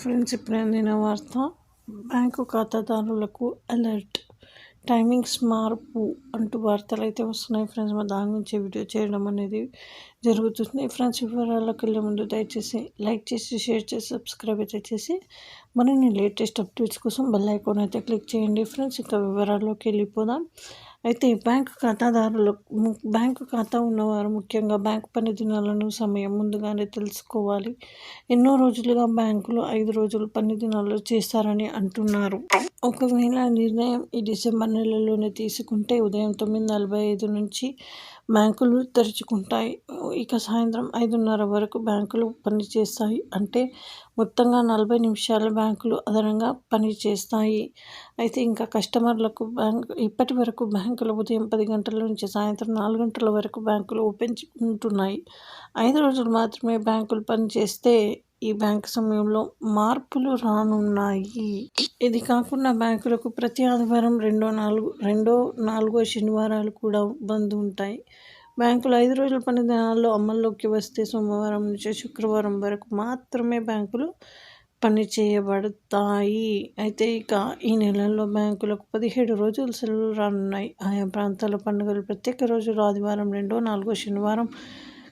Friends ఇప్పుడు అందిన వార్త బ్యాంకు ఖాతాదారులకు అలర్ట్. టైమింగ్స్ మార్పు అంటూ వార్తలు అయితే వస్తున్నాయి. ఫ్రెండ్స్ మా దాని నుంచి వీడియో చేయడం అనేది జరుగుతుంది. ఫ్రెండ్స్ వివరాలకు వెళ్ళే ముందు దయచేసి లైక్ చేసి షేర్ చేసి సబ్స్క్రైబ్ అయితే చేసి మరిన్ని లేటెస్ట్ అప్డేట్స్ కోసం బెల్ ఐకాన్ అయితే క్లిక్ చేయండి. ఫ్రెండ్స్ ఇంకా వివరాల్లోకి వెళ్ళిపోదాం. అయితే బ్యాంకు ఖాతాదారులు బ్యాంకు ఖాతా ఉన్నవారు ముఖ్యంగా బ్యాంకు పని దినాలను సమయం ముందుగానే తెలుసుకోవాలి. ఎన్నో రోజులుగా బ్యాంకులు ఐదు రోజులు పని దినాలు చేస్తారని అంటున్నారు. ఒకవేళ నిర్ణయం ఈ డిసెంబర్ నెలలోనే తీసుకుంటే ఉదయం తొమ్మిది నలభై ఐదు నుంచి బ్యాంకులు తెరుచుకుంటాయి. ఇక సాయంత్రం ఐదున్నర వరకు బ్యాంకులు పనిచేస్తాయి. అంటే మొత్తంగా నలభై నిమిషాల బ్యాంకులు అదనంగా పనిచేస్తాయి. అయితే ఇంకా కస్టమర్లకు బ్యాంక్ ఇప్పటి వరకు బ్యాంకులు ఉదయం పది గంటల నుంచి సాయంత్రం నాలుగు గంటల వరకు బ్యాంకులు ఓపెన్ ఉంటున్నాయి. ఐదు రోజులు మాత్రమే బ్యాంకులు పనిచేస్తే ఈ బ్యాంక్ సమయంలో మార్పులు రానున్నాయి. ఇది కాకుండా బ్యాంకులకు ప్రతి ఆదివారం రెండో నాలుగు రెండో నాలుగో శనివారాలు కూడా బంద్ ఉంటాయి. బ్యాంకులు ఐదు రోజుల పని దినాల్లో అమల్లోకి వస్తే సోమవారం నుంచి శుక్రవారం వరకు మాత్రమే బ్యాంకులు పని చేయబడతాయి. అయితే ఇక ఈ నెలల్లో బ్యాంకులకు పదిహేడు రోజులు సెలవులు రానున్నాయి. ఆయా ప్రాంతాల పండుగలు ప్రత్యేక రోజులు ఆదివారం రెండో నాలుగో శనివారం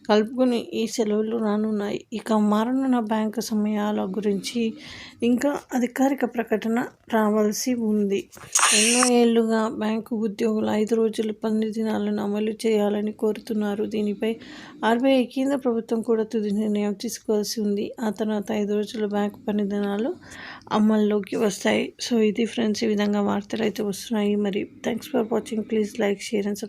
కలుపుకుని ఈ సెలవులు రానున్నాయి. ఇక మారనున్న బ్యాంకు సమయాల గురించి ఇంకా అధికారిక ప్రకటన రావాల్సి ఉంది. ఎన్నో ఏళ్ళుగా బ్యాంకు ఉద్యోగులు ఐదు రోజులు పని దినాలను అమలు చేయాలని కోరుతున్నారు. దీనిపై ఆర్బీఐ కేంద్ర ప్రభుత్వం కూడా తుది నిర్ణయం తీసుకోవాల్సి ఉంది. ఆ తర్వాత ఐదు రోజుల బ్యాంకు పని దినాలు అమల్లోకి వస్తాయి. సో ఇది ఫ్రెండ్స్ ఈ విధంగా వార్తలు అయితే వస్తున్నాయి. మరి thanks for watching. Please like share and subscribe.